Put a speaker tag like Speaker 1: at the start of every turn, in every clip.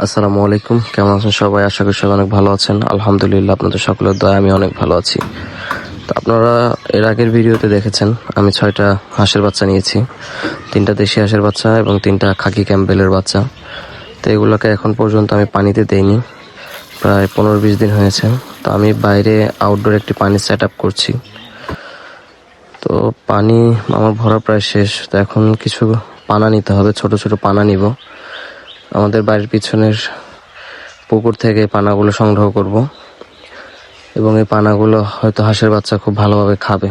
Speaker 1: আসসালামু আলাইকুম। কেমন আছেন সবাই? আশা করি সবাই অনেক ভালো আছেন। আলহামদুলিল্লাহ, আপনাদের সকলের দয়া আমি অনেক ভালো আছি। তো আপনারা এর আগের ভিডিওতে দেখেছেন, আমি ছয়টা হাঁসের বাচ্চা নিয়েছি। তিনটা দেশি হাঁসের বাচ্চা এবং তিনটা খাকি ক্যাম্পবেলের বাচ্চা। তো এগুলোকে এখন পর্যন্ত আমি পানিতে দেইনি। প্রায় পনেরো বিশ দিন হয়েছে। তো আমি বাইরে আউটডোর একটি পানি সেট আপ করছি। তো পানি আমার ভরা প্রায় শেষ। তো এখন কিছু পানা নিতে হবে, ছোট ছোট পানা নিব। আমাদের বাড়ির পিছনের পুকুর থেকে পানাগুলো সংগ্রহ করব। এবং এই পানাগুলো হয়তো হাঁসের বাচ্চা খুব ভালোভাবে খাবে।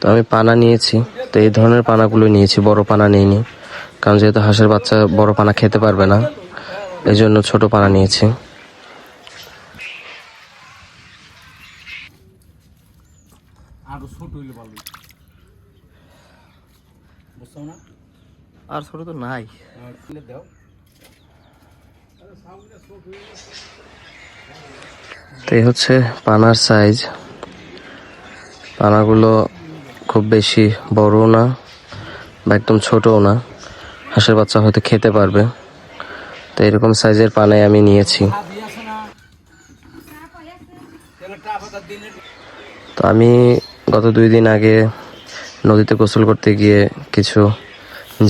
Speaker 1: তো আমি পানা নিয়েছি। তো এই ধরনের পানাগুলো নিয়েছি, বড় পানা নিইনি। কারণ যেহেতু হাঁসের বাচ্চা বড় পানা খেতে পারবে না এই জন্য ছোট পানা নিয়েছি।
Speaker 2: আরও ছোট হইলে ভালো বুঝছ না।
Speaker 1: আর ছোট তো নাই।
Speaker 2: দাও।
Speaker 1: এই হচ্ছে পানার সাইজ পানাগুলো খুব বেশি বড়ও না বা একদম ছোটও না। হাঁসের বাচ্চা হয়তো খেতে পারবে। তো এরকম সাইজের পানায় আমি নিয়েছি। তো আমি গত দুই দিন আগে নদীতে গোসল করতে গিয়ে কিছু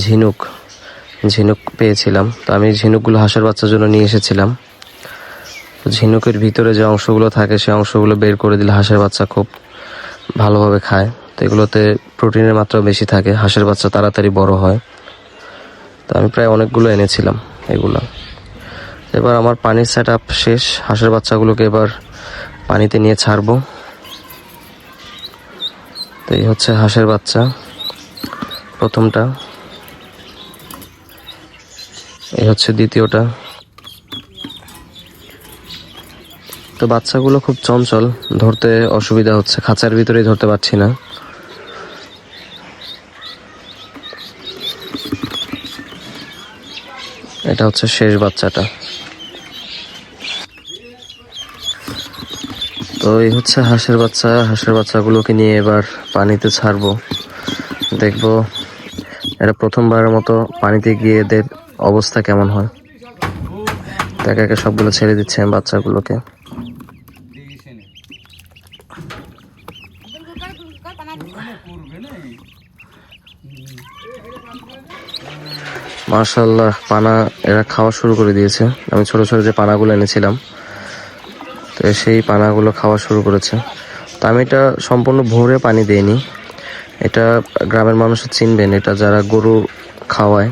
Speaker 1: ঝিনুক ঝিনুক পেয়েছিলাম। তো আমি ঝিনুকগুলো হাঁসের বাচ্চার জন্য নিয়ে এসেছিলাম। ঝিনুকের ভিতরে যে অংশগুলো থাকে, সেই অংশগুলো বের করে দিলে হাঁসের বাচ্চা খুব ভালোভাবে খায়। তো এগুলোতে প্রোটিনের মাত্রা বেশি থাকে, হাঁসের বাচ্চা তাড়াতাড়ি বড় হয়। তো আমি প্রায় অনেকগুলো এনেছিলাম এগুলো। এবার আমার পানির সেট শেষ, হাঁসের বাচ্চাগুলোকে এবার পানিতে নিয়ে ছাড়বো। তো এই হচ্ছে হাঁসের বাচ্চা, প্রথমটা। এই হচ্ছে দ্বিতীয়টা। তো বাচ্চাগুলো খুব চঞ্চল, ধরতে অসুবিধা হচ্ছে, খাঁচার ভিতরেই ধরতে পারছি না। এটা হচ্ছে শেষ বাচ্চাটা। তো এই হচ্ছে হাঁসের বাচ্চা। হাঁসের বাচ্চাগুলোকে নিয়ে এবার পানিতে ছাড়বো। দেখব এটা প্রথমবারের মতো পানিতে গিয়ে এদের অবস্থা কেমন হয়। তাকে একে সবগুলো ছেড়ে দিচ্ছে বাচ্চাগুলোকে। মার্শাল্লাহ পানা এরা খাওয়া শুরু করে দিয়েছে। আমি ছোট ছোট যে পানাগুলো এনেছিলাম সেই পানাগুলো খাওয়া শুরু করেছে। তো আমি এটা সম্পূর্ণ ভোরে পানি দেইনি। এটা গ্রামের মানুষ চিনবেন, এটা যারা গরু খাওয়ায়,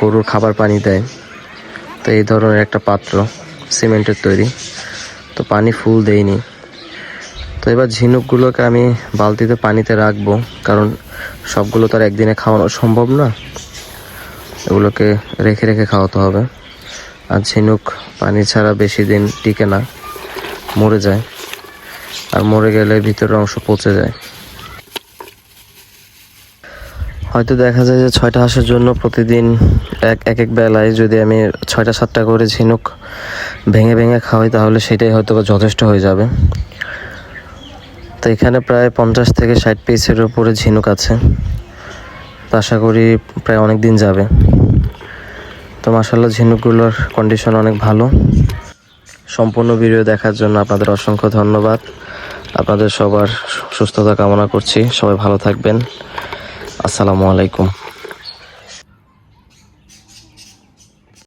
Speaker 1: গরুর খাবার পানি দেয়, তো এই ধরনের একটা পাত্র, সিমেন্টের তৈরি। তো পানি ফুল দেইনি। তো এবার ঝিনুকগুলোকে আমি বালতিতে পানিতে রাখব, কারণ সবগুলো তো আর একদিনে খাওয়ানো সম্ভব না। এগুলোকে রেখে রেখে খাওয়াতে হবে। আর ঝিনুক পানি ছাড়া বেশি দিন টিকে না। মরে যায়। আর মরে গেলে ভিতরের অংশ পচে যায়। হয়তো দেখা যায় যে ছয়টা হাঁসের জন্য প্রতিদিন এক এক এক বেলায় যদি আমি ছয়টা, সাতটা করে ঝিনুক ভেঙে ভেঙে খাওয়াই, তাহলে সেটাই হয়তো যথেষ্ট হয়ে যাবে। তো এখানে প্রায় পঞ্চাশ থেকে ষাট পিসের উপরে ঝিনুক আছে। তো আশা করি প্রায় অনেক দিন যাবে। তো মাসাল্লাহ ঝিনুকগুলোর কন্ডিশন অনেক ভালো। সম্পূর্ণ ভিডিও দেখার জন্য আপনাদের অসংখ্য ধন্যবাদ। আপনাদের সবার সুস্থতা কামনা করছি। সবাই ভালো থাকবেন। আসসালামু আলাইকুম।